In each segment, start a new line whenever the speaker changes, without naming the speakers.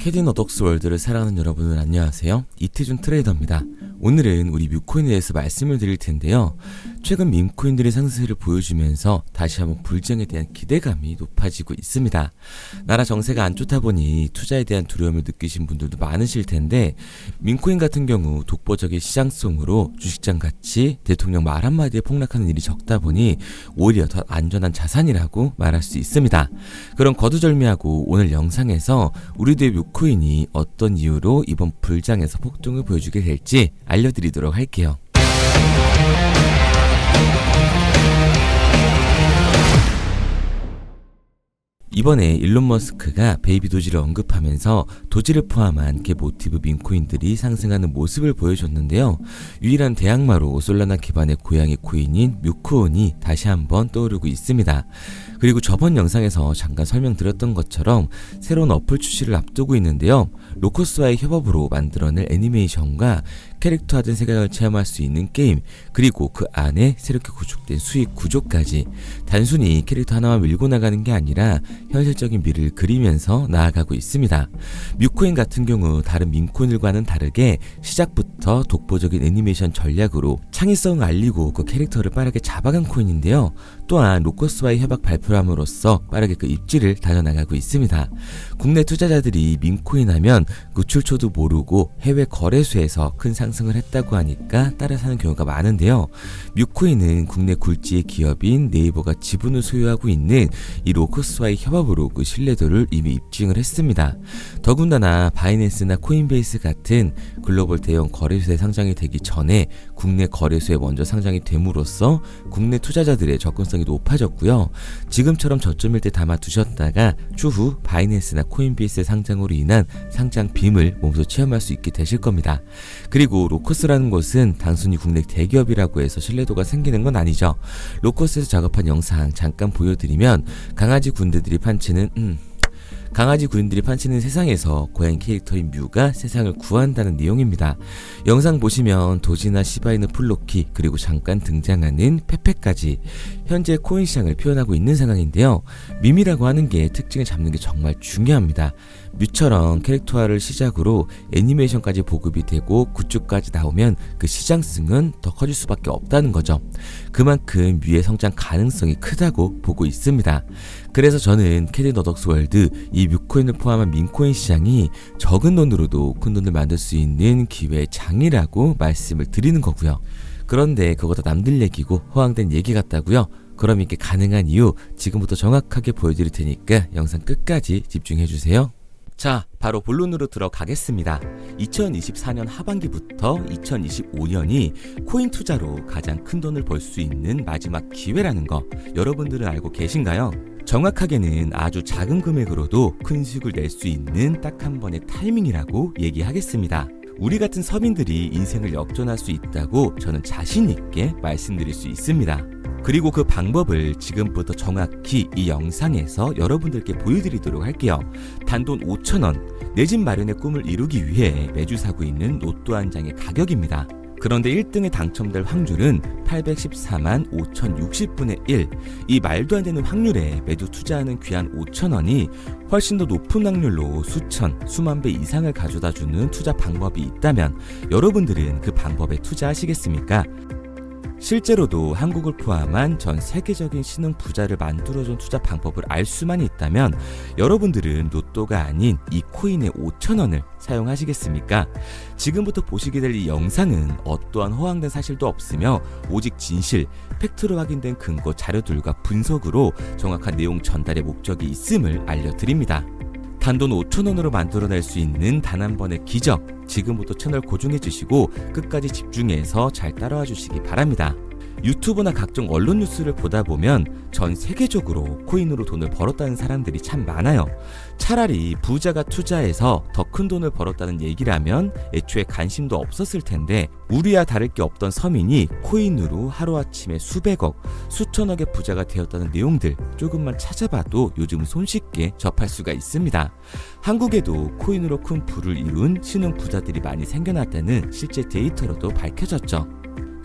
캐딘 어덕스 월드를 사랑하는 여러분들 안녕하세요. 이태준 트레이더입니다. 오늘은 우리 뮤코인에 대해서 말씀을 드릴 텐데요. 최근 밈코인들이 상승세를 보여주면서 다시 한번 불장에 대한 기대감이 높아지고 있습니다. 나라 정세가 안 좋다 보니 투자에 대한 두려움을 느끼신 분들도 많으실 텐데 밈코인 같은 경우 독보적인 시장성으로 주식장 가치, 대통령 말 한마디에 폭락하는 일이 적다 보니 오히려 더 안전한 자산이라고 말할 수 있습니다. 그런 거두절미하고 오늘 영상에서 우리들의 뮤코인이 어떤 이유로 이번 불장에서 폭등을 보여주게 될지 알 려드리도록 할게요. 이번에 일론 머스크가 베이비 도지를 언급하면서 도지를 포함한 개 모티브 민코인들이 상승하는 모습을 보여줬는데요. 유일한 대항마로 솔라나 기반의 고양이 코인인 뮤코온이 다시 한번 떠오르고 있습니다. 그리고 저번 영상에서 잠깐 설명드렸던 것처럼 새로운 어플 출시를 앞두고 있는데요. 로커스와의 협업으로 만들어낼 애니메이션과 캐릭터화된 세계관을 체험할 수 있는 게임, 그리고 그 안에 새롭게 구축된 수익 구조까지 단순히 캐릭터 하나만 밀고 나가는 게 아니라 현실적인 미래를 그리면서 나아가고 있습니다. 뮤코인 같은 경우 다른 민코인들과는 다르게 시작부터 독보적인 애니메이션 전략으로 창의성을 알리고 그 캐릭터를 빠르게 잡아간 코인인데요. 또한 로커스와의 협약 발표를 함으로써 빠르게 그 입지를 달려나가고 있습니다. 국내 투자자들이 민코인 하면 그 출처도 모르고 해외 거래소에서 큰 상승을 했다고 하니까 따라 사는 경우가 많은데요. 뮤코인은 국내 굴지의 기업인 네이버가 지분을 소유하고 있는 이 로커스와의 협업으로 그 신뢰도를 이미 입증을 했습니다. 더군다나 바이낸스나 코인베이스 같은 글로벌 대형 거래소에 상장이 되기 전에 국내 거래소에 먼저 상장이 됨으로써 국내 투자자들의 접근성 이 높아졌고요. 지금처럼 저점일 때 담아 두셨다가 추후 바이낸스나 코인베이스의 상장으로 인한 상장 빔을 몸소 체험할 수 있게 되실 겁니다. 그리고 로커스라는 곳은 단순히 국내 대기업이라고 해서 신뢰도가 생기는 건 아니죠. 로커스에서 작업한 영상 잠깐 보여드리면 강아지 군대들이 판치는 음, 강아지 군인들이 판치는 세상에서 고양이 캐릭터인 뮤가 세상을 구한다는 내용입니다. 영상 보시면 도지나 시바이누 플로키 그리고 잠깐 등장하는 페페까지 현재 코인 시장을 표현하고 있는 상황인데요. 밈이라고 하는 게 특징을 잡는 게 정말 중요합니다. 뮤처럼 캐릭터화를 시작으로 애니메이션까지 보급이 되고 굿즈까지 나오면 그 시장승은 더 커질 수밖에 없다는 거죠. 그만큼 뮤의 성장 가능성이 크다고 보고 있습니다. 그래서 저는 캐디 너덕스 월드 이 뮤코인을 포함한 민코인 시장이 적은 돈으로도 큰 돈을 만들 수 있는 기회의 장이라고 말씀을 드리는 거고요. 그런데 그거 다 남들 얘기고 허황된 얘기 같다고요? 그럼 이게 가능한 이유 지금부터 정확하게 보여드릴 테니까 영상 끝까지 집중해주세요. 자, 바로 본론으로 들어가겠습니다. 2024년 하반기부터 2025년이 코인 투자로 가장 큰 돈을 벌 수 있는 마지막 기회라는 거 여러분들은 알고 계신가요? 정확하게는 아주 작은 금액으로도 큰 수익을 낼 수 있는 딱 한 번의 타이밍이라고 얘기하겠습니다. 우리 같은 서민들이 인생을 역전할 수 있다고 저는 자신 있게 말씀드릴 수 있습니다. 그리고 그 방법을 지금부터 정확히 이 영상에서 여러분들께 보여드리도록 할게요. 단돈 5천원, 내 집 마련의 꿈을 이루기 위해 매주 사고 있는 로또 한 장의 가격입니다. 그런데 1등에 당첨될 확률은 814만 5060분의 1. 이 말도 안 되는 확률에 매주 투자하는 귀한 5천원이 훨씬 더 높은 확률로 수천, 수만 배 이상을 가져다 주는 투자 방법이 있다면 여러분들은 그 방법에 투자하시겠습니까? 실제로도 한국을 포함한 전 세계적인 신흥 부자를 만들어준 투자 방법을 알 수만 있다면 여러분들은 로또가 아닌 이 코인의 5천원을 사용하시겠습니까? 지금부터 보시게 될 이 영상은 어떠한 허황된 사실도 없으며 오직 진실, 팩트로 확인된 근거 자료들과 분석으로 정확한 내용 전달의 목적이 있음을 알려드립니다. 단돈 5천원으로 만들어낼 수 있는 단 한 번의 기적 지금부터 채널 고정해 주시고 끝까지 집중해서 잘 따라와 주시기 바랍니다. 유튜브나 각종 언론 뉴스를 보다 보면 전 세계적으로 코인으로 돈을 벌었다는 사람들이 참 많아요. 차라리 부자가 투자해서 더 큰 돈을 벌었다는 얘기라면 애초에 관심도 없었을 텐데 우리와 다를 게 없던 서민이 코인으로 하루아침에 수백억, 수천억의 부자가 되었다는 내용들 조금만 찾아봐도 요즘 손쉽게 접할 수가 있습니다. 한국에도 코인으로 큰 부를 이룬 신흥 부자들이 많이 생겨났다는 실제 데이터로도 밝혀졌죠.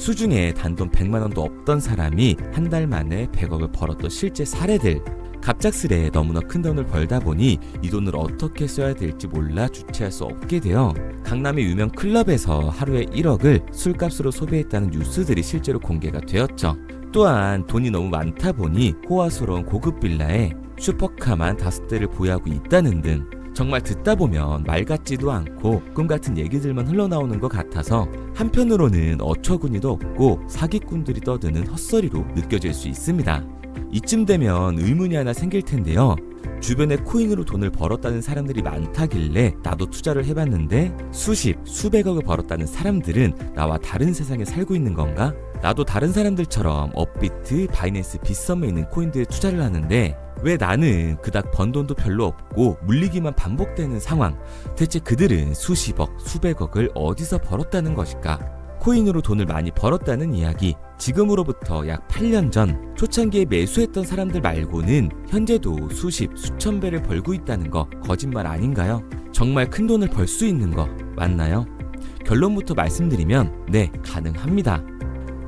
수중에 단돈 100만 원도 없던 사람이 한 달 만에 100억을 벌었던 실제 사례들 갑작스레 너무나 큰 돈을 벌다 보니 이 돈을 어떻게 써야 될지 몰라 주체할 수 없게 되어 강남의 유명 클럽에서 하루에 1억을 술값으로 소비했다는 뉴스들이 실제로 공개가 되었죠. 또한 돈이 너무 많다 보니 호화스러운 고급 빌라에 슈퍼카만 다섯 대를 보유하고 있다는 등 정말 듣다 보면 말 같지도 않고 꿈 같은 얘기들만 흘러나오는 것 같아서 한편으로는 어처구니도 없고 사기꾼들이 떠드는 헛소리로 느껴질 수 있습니다. 이쯤 되면 의문이 하나 생길 텐데요. 주변에 코인으로 돈을 벌었다는 사람들이 많다길래 나도 투자를 해봤는데 수십, 수백억을 벌었다는 사람들은 나와 다른 세상에 살고 있는 건가? 나도 다른 사람들처럼 업비트, 바이낸스, 빗썸에 있는 코인들에 투자를 하는데 왜 나는 그닥 번 돈도 별로 없고 물리기만 반복되는 상황? 대체 그들은 수십억, 수백억을 어디서 벌었다는 것일까? 코인으로 돈을 많이 벌었다는 이야기. 지금으로부터 약 8년 전 초창기에 매수했던 사람들 말고는 현재도 수십, 수천 배를 벌고 있다는 거 거짓말 아닌가요? 정말 큰 돈을 벌 수 있는 거 맞나요? 결론부터 말씀드리면 네, 가능합니다.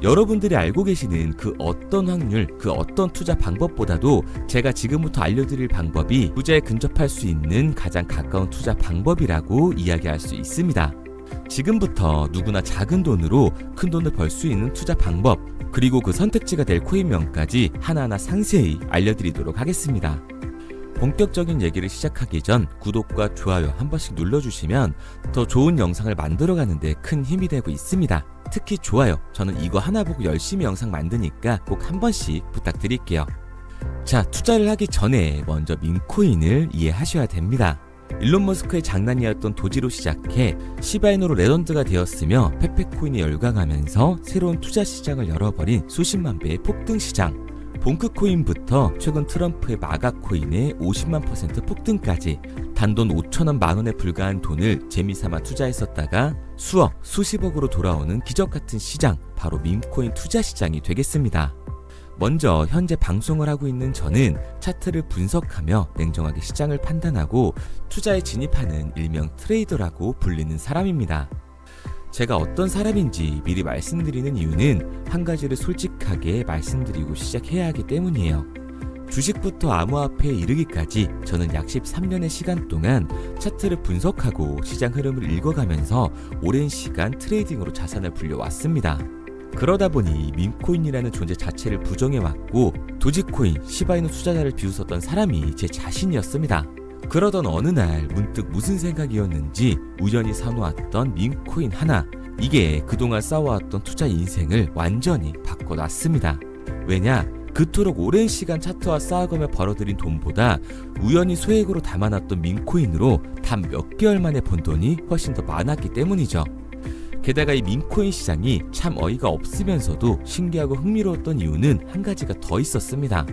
여러분들이 알고 계시는 그 어떤 확률, 그 어떤 투자 방법보다도 제가 지금부터 알려드릴 방법이 부자에 근접할 수 있는 가장 가까운 투자 방법이라고 이야기할 수 있습니다. 지금부터 누구나 작은 돈으로 큰 돈을 벌 수 있는 투자 방법, 그리고 그 선택지가 될 코인명까지 하나하나 상세히 알려드리도록 하겠습니다. 본격적인 얘기를 시작하기 전 구독과 좋아요 한 번씩 눌러주시면 더 좋은 영상을 만들어가는데 큰 힘이 되고 있습니다. 특히 좋아요. 저는 이거 하나 보고 열심히 영상 만드니까 꼭 한 번씩 부탁드릴게요. 자, 투자를 하기 전에 먼저 민코인을 이해하셔야 됩니다. 일론 머스크의 장난이었던 도지로 시작해 시바이노로 레전드가 되었으며 페페코인이 열광하면서 새로운 투자 시장을 열어버린 수십만 배의 폭등 시장. 봉크코인부터 최근 트럼프의 마가코인의 50만 퍼센트 폭등까지 단돈 5천원 만원에 불과한 돈을 재미삼아 투자했었다가 수억, 수십억으로 돌아오는 기적같은 시장, 바로 밈코인 투자 시장이 되겠습니다. 먼저 현재 방송을 하고 있는 저는 차트를 분석하며 냉정하게 시장을 판단하고 투자에 진입하는 일명 트레이더라고 불리는 사람입니다. 제가 어떤 사람인지 미리 말씀드리는 이유는 한 가지를 솔직하게 말씀드리고 시작해야 하기 때문이에요. 주식부터 암호화폐에 이르기까지 저는 약 13년의 시간 동안 차트를 분석하고 시장 흐름을 읽어가면서 오랜 시간 트레이딩으로 자산을 불려왔습니다. 그러다 보니 밈코인이라는 존재 자체를 부정해왔고 도지코인, 시바이노 투자자를 비웃었던 사람이 제 자신이었습니다. 그러던 어느 날 문득 무슨 생각이었는지 우연히 사놓았던 밈코인 하나 이게 그동안 쌓아왔던 투자 인생을 완전히 바꿔놨습니다. 왜냐? 그토록 오랜 시간 차트와 쌓아가며 벌어들인 돈보다 우연히 소액으로 담아놨던 민코인으로 단 몇 개월 만에 번 돈이 훨씬 더 많았기 때문이죠. 게다가 이 민코인 시장이 참 어이가 없으면서도 신기하고 흥미로웠던 이유는 한 가지가 더 있었습니다.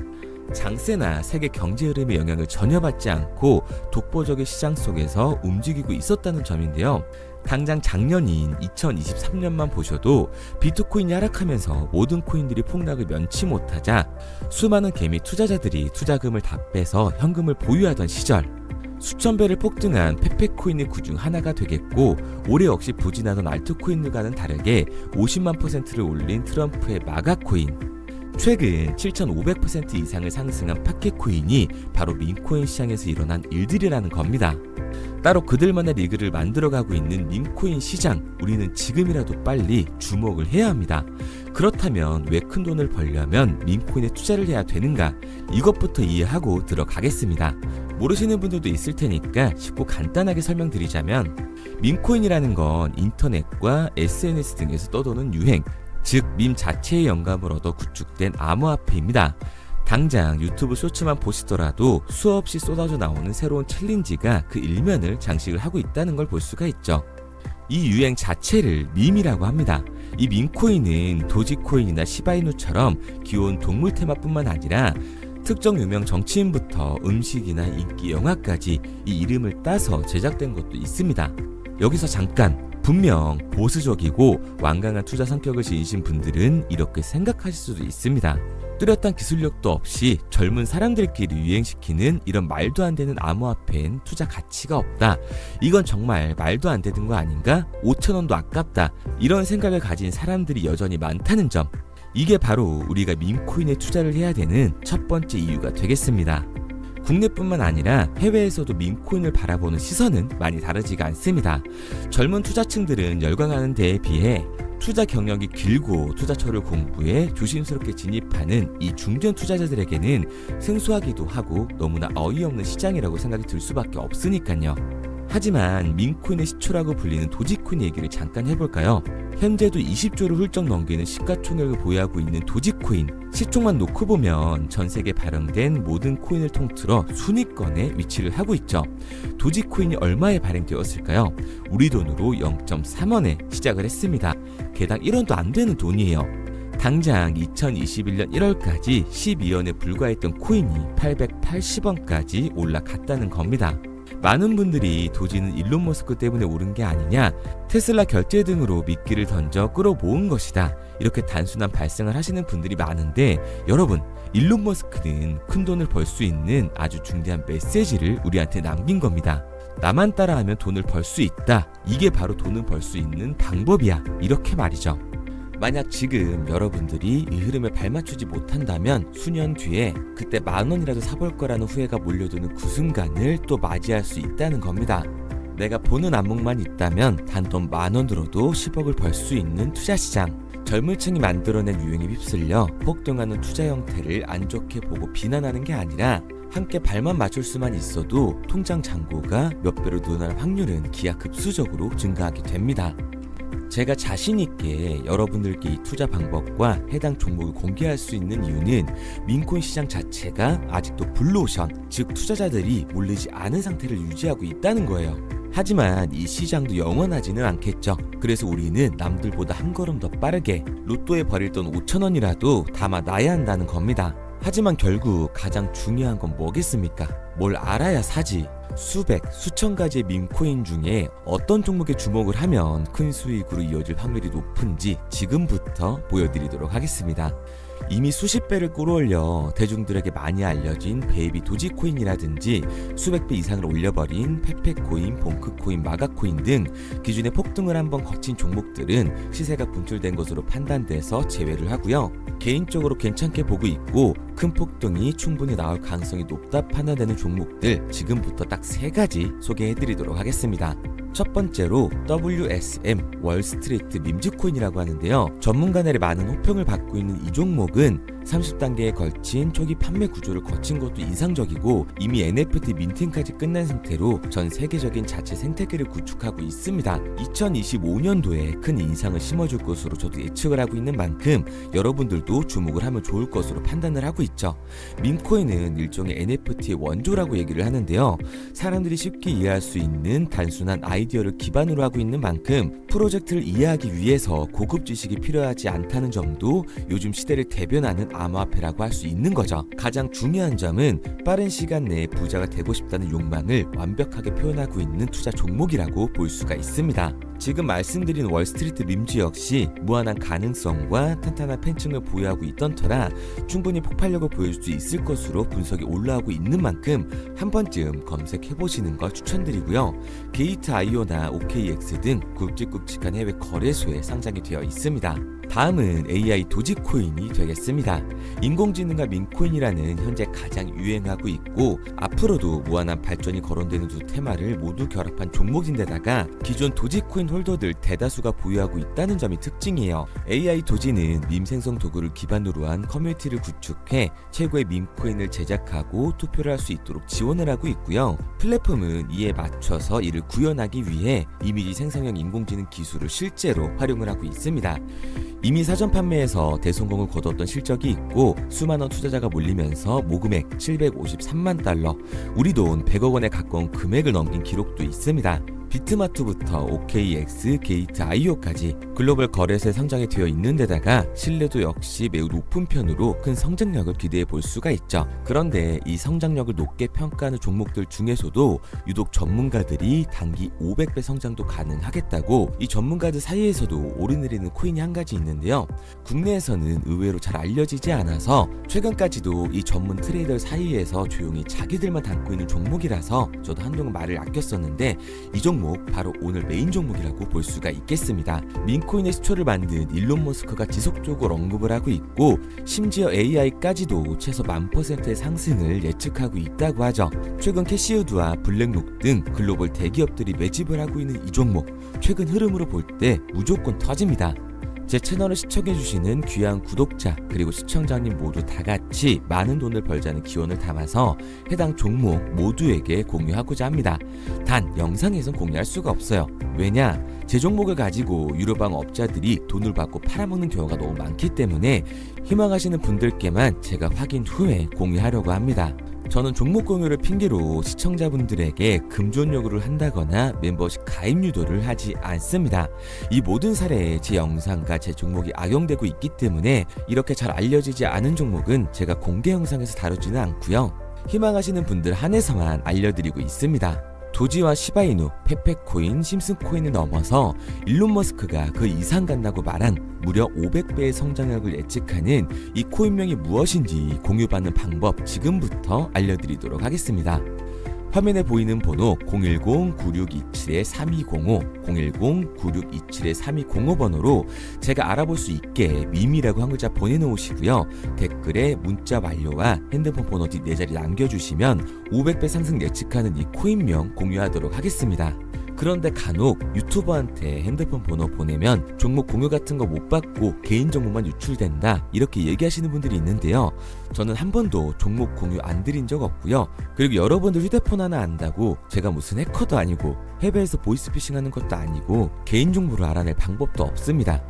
장세나 세계 경제 흐름의 영향을 전혀 받지 않고 독보적인 시장 속에서 움직이고 있었다는 점인데요. 당장 작년인 2023년만 보셔도 비트코인이 하락하면서 모든 코인들이 폭락을 면치 못하자 수많은 개미 투자자들이 투자금을 다 빼서 현금을 보유하던 시절 수천 배를 폭등한 페페코인의 구중 하나가 되겠고 올해 역시 부진하던 알트코인들과는 다르게 50만 퍼센트를 올린 트럼프의 마가코인 최근 7,500% 이상을 상승한 파켓코인이 바로 민코인 시장에서 일어난 일들이라는 겁니다. 따로 그들만의 리그를 만들어가고 있는 민코인 시장, 우리는 지금이라도 빨리 주목을 해야 합니다. 그렇다면 왜 큰 돈을 벌려면 민코인에 투자를 해야 되는가? 이것부터 이해하고 들어가겠습니다. 모르시는 분들도 있을 테니까 쉽고 간단하게 설명드리자면 민코인이라는 건 인터넷과 SNS 등에서 떠도는 유행, 즉 밈 자체의 영감을 얻어 구축된 암호화폐입니다. 당장 유튜브 쇼츠만 보시더라도 수없이 쏟아져 나오는 새로운 챌린지가 그 일면을 장식을 하고 있다는 걸 볼 수가 있죠. 이 유행 자체를 밈이라고 합니다. 이 밈코인은 도지코인이나 시바이누처럼 귀여운 동물 테마뿐만 아니라 특정 유명 정치인부터 음식이나 인기 영화까지 이 이름을 따서 제작된 것도 있습니다. 여기서 잠깐 분명 보수적이고 완강한 투자 성격을 지니신 분들은 이렇게 생각하실 수도 있습니다. 뚜렷한 기술력도 없이 젊은 사람들끼리 유행시키는 이런 말도 안 되는 암호화폐엔 투자 가치가 없다. 이건 정말 말도 안 되는 거 아닌가? 5천원도 아깝다. 이런 생각을 가진 사람들이 여전히 많다는 점. 이게 바로 우리가 밈코인에 투자를 해야 되는 첫 번째 이유가 되겠습니다. 국내뿐만 아니라 해외에서도 밈코인을 바라보는 시선은 많이 다르지가 않습니다. 젊은 투자층들은 열광하는 데에 비해 투자 경력이 길고 투자처를 공부해 조심스럽게 진입하는 이 중견 투자자들에게는 생소하기도 하고 너무나 어이없는 시장이라고 생각이 들 수밖에 없으니까요. 하지만 민코인의 시초라고 불리는 도지코인 얘기를 잠깐 해볼까요? 현재도 20조를 훌쩍 넘기는 시가총액을 보유하고 있는 도지코인 시총만 놓고 보면 전 세계 발행된 모든 코인을 통틀어 순위권에 위치를 하고 있죠. 도지코인이 얼마에 발행되었을까요? 우리 돈으로 0.3원에 시작을 했습니다. 개당 1원도 안 되는 돈이에요. 당장 2021년 1월까지 12원에 불과했던 코인이 880원까지 올라갔다는 겁니다. 많은 분들이 도지는 일론 머스크 때문에 오른 게 아니냐, 테슬라 결제 등으로 미끼를 던져 끌어모은 것이다. 이렇게 단순한 발생을 하시는 분들이 많은데, 여러분, 일론 머스크는 큰 돈을 벌 수 있는 아주 중대한 메시지를 우리한테 남긴 겁니다. 나만 따라하면 돈을 벌 수 있다. 이게 바로 돈을 벌 수 있는 방법이야. 이렇게 말이죠. 만약 지금 여러분들이 이 흐름에 발맞추지 못한다면 수년 뒤에 그때 만 원이라도 사볼 거라는 후회가 몰려드는 그 순간을 또 맞이할 수 있다는 겁니다. 내가 보는 안목만 있다면 단돈 만 원으로도 10억을 벌 수 있는 투자 시장. 젊은 층이 만들어낸 유행에 휩쓸려 폭등하는 투자 형태를 안 좋게 보고 비난하는 게 아니라 함께 발만 맞출 수만 있어도 통장 잔고가 몇 배로 늘어날 확률은 기하급수적으로 증가하게 됩니다. 제가 자신 있게 여러분들께 이 투자 방법과 해당 종목을 공개할 수 있는 이유는 민코인 시장 자체가 아직도 블루오션, 즉 투자자들이 몰리지 않은 상태를 유지하고 있다는 거예요. 하지만 이 시장도 영원하지는 않겠죠. 그래서 우리는 남들보다 한 걸음 더 빠르게 로또에 버릴 돈 5천 원이라도 담아 놔야 한다는 겁니다. 하지만 결국 가장 중요한 건 뭐겠습니까? 뭘 알아야 사지. 수백, 수천 가지의 밈코인 중에 어떤 종목에 주목을 하면 큰 수익으로 이어질 확률이 높은지 지금부터 보여드리도록 하겠습니다. 이미 수십 배를 끌어올려 대중들에게 많이 알려진 베이비 도지코인이라든지 수백 배 이상을 올려버린 페페코인, 봉크코인, 마가코인 등 기존의 폭등을 한번 거친 종목들은 시세가 분출된 것으로 판단돼서 제외를 하고요. 개인적으로 괜찮게 보고 있고 큰 폭등이 충분히 나올 가능성이 높다 판단되는 종목들 지금부터 딱 세 가지 소개해드리도록 하겠습니다. 첫 번째로 WSM 월스트리트 밈즈코인이라고 하는데요. 전문가들의 많은 호평을 받고 있는 이 종목은 30단계에 걸친 초기 판매 구조를 거친 것도 인상적이고 이미 NFT 민팅까지 끝난 상태로 전 세계적인 자체 생태계를 구축하고 있습니다. 2025년도에 큰 인상을 심어줄 것으로 저도 예측을 하고 있는 만큼 여러분들도 주목을 하면 좋을 것으로 판단을 하고 있죠. 밈코인은 일종의 NFT의 원조라고 얘기를 하는데요. 사람들이 쉽게 이해할 수 있는 단순한 아이디어를 기반으로 하고 있는 만큼 프로젝트를 이해하기 위해서 고급 지식이 필요하지 않다는 점도 요즘 시대를 대변하는 암호화폐라고 할 수 있는 거죠. 가장 중요한 점은 빠른 시간 내에 부자가 되고 싶다는 욕망을 완벽하게 표현하고 있는 투자 종목이라고 볼 수가 있습니다. 지금 말씀드린 월스트리트 밈즈 역시 무한한 가능성과 탄탄한 팬층을 보유하고 있던 터라 충분히 폭발력을 보여줄 수 있을 것으로 분석이 올라오고 있는 만큼 한 번쯤 검색해 보시는 걸 추천드리고요. 게이트 아이오나 OKX 등 굵직굵직한 해외 거래소에 상장이 되어 있습니다. 다음은 AI 도지코인이 되겠습니다. 인공지능과 민코인이라는 현재 가장 유행하고 있고 앞으로도 무한한 발전이 거론되는 두 테마를 모두 결합한 종목인데다가 기존 도지코인 홀더들 대다수가 보유하고 있다는 점이 특징이에요. AI 도지는 밈 생성 도구를 기반으로 한 커뮤니티를 구축해 최고의 밈코인을 제작하고 투표를 할 수 있도록 지원을 하고 있고요. 플랫폼은 이에 맞춰서 이를 구현하기 위해 이미지 생성형 인공지능 기술을 실제로 활용을 하고 있습니다. 이미 사전 판매에서 대성공을 거뒀던 실적이 있고 수많은 투자자가 몰리면서 모금액 753만 달러, 우리 돈 100억 원에 가까운 금액을 넘긴 기록도 있습니다. 비트마트부터 OKX, 게이트 IO까지 글로벌 거래소에 상장이 되어 있는 데다가 신뢰도 역시 매우 높은 편으로 큰 성장력을 기대해 볼 수가 있죠. 그런데 이 성장력을 높게 평가하는 종목들 중에서도 유독 전문가들이 단기 500배 성장도 가능하겠다고 이 전문가들 사이에서도 오르내리는 코인이 한 가지 있는데요. 국내에서는 의외로 잘 알려지지 않아서 최근까지도 이 전문 트레이더 사이에서 조용히 자기들만 담고 있는 종목이라서 저도 한동안 말을 아꼈었는데 이 종목 종목 바로 오늘 메인 종목이라고 볼 수가 있겠습니다. 민코인의 시초를 만든 일론 머스크가 지속적으로 언급을 하고 있고 심지어 AI까지도 최소 만 퍼센트의 상승을 예측하고 있다고 하죠. 최근 캐시우드와 블랙록 등 글로벌 대기업들이 매집을 하고 있는 이 종목 최근 흐름으로 볼 때 무조건 터집니다. 제 채널을 시청해주시는 귀한 구독자 그리고 시청자님 모두 다 같이 많은 돈을 벌자는 기원을 담아서 해당 종목 모두에게 공유하고자 합니다. 단 영상에선 공유할 수가 없어요. 왜냐? 제 종목을 가지고 유료방 업자들이 돈을 받고 팔아먹는 경우가 너무 많기 때문에 희망하시는 분들께만 제가 확인 후에 공유하려고 합니다. 저는 종목 공유를 핑계로 시청자분들에게 금전 요구를 한다거나 멤버십 가입 유도를 하지 않습니다. 이 모든 사례에 제 영상과 제 종목이 악용되고 있기 때문에 이렇게 잘 알려지지 않은 종목은 제가 공개 영상에서 다루지는 않고요. 희망하시는 분들 한해서만 알려드리고 있습니다. 도지와 시바이누, 페페코인, 심슨코인을 넘어서 일론 머스크가 그 이상 간다고 말한 무려 500배의 성장력을 예측하는 이 코인명이 무엇인지 공유받는 방법 지금부터 알려드리도록 하겠습니다. 화면에 보이는 번호 010-9627-3205, 010-9627-3205 번호로 제가 알아볼 수 있게 미미라고 한 글자 보내놓으시고요. 댓글에 문자 완료와 핸드폰 번호 뒷네 자리 남겨주시면 500배 상승 예측하는 이 코인명 공유하도록 하겠습니다. 그런데 간혹 유튜버한테 핸드폰 번호 보내면 종목 공유 같은 거 못 받고 개인 정보만 유출된다 이렇게 얘기하시는 분들이 있는데요. 저는 한 번도 종목 공유 안 드린 적 없고요. 그리고 여러분들 휴대폰 하나 안다고 제가 무슨 해커도 아니고 해외에서 보이스피싱 하는 것도 아니고 개인 정보를 알아낼 방법도 없습니다.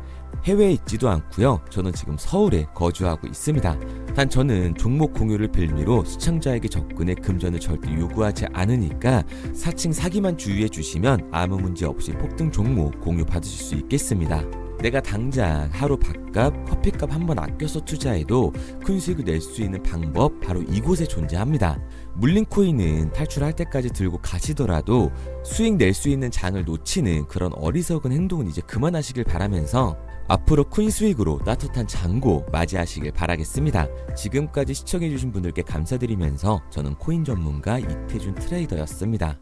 해외에 있지도 않고요. 저는 지금 서울에 거주하고 있습니다. 단 저는 종목 공유를 빌미로 시청자에게 접근의 금전을 절대 요구하지 않으니까 사칭 사기만 주의해 주시면 아무 문제 없이 폭등 종목 공유 받으실 수 있겠습니다. 내가 당장 하루 밥값, 커피값 한번 아껴서 투자해도 큰 수익을 낼 수 있는 방법 바로 이곳에 존재합니다. 물린 코인은 탈출할 때까지 들고 가시더라도 수익 낼 수 있는 장을 놓치는 그런 어리석은 행동은 이제 그만하시길 바라면서 앞으로 큰 수익으로 따뜻한 장고 맞이하시길 바라겠습니다. 지금까지 시청해주신 분들께 감사드리면서 저는 코인 전문가 이태준 트레이더였습니다.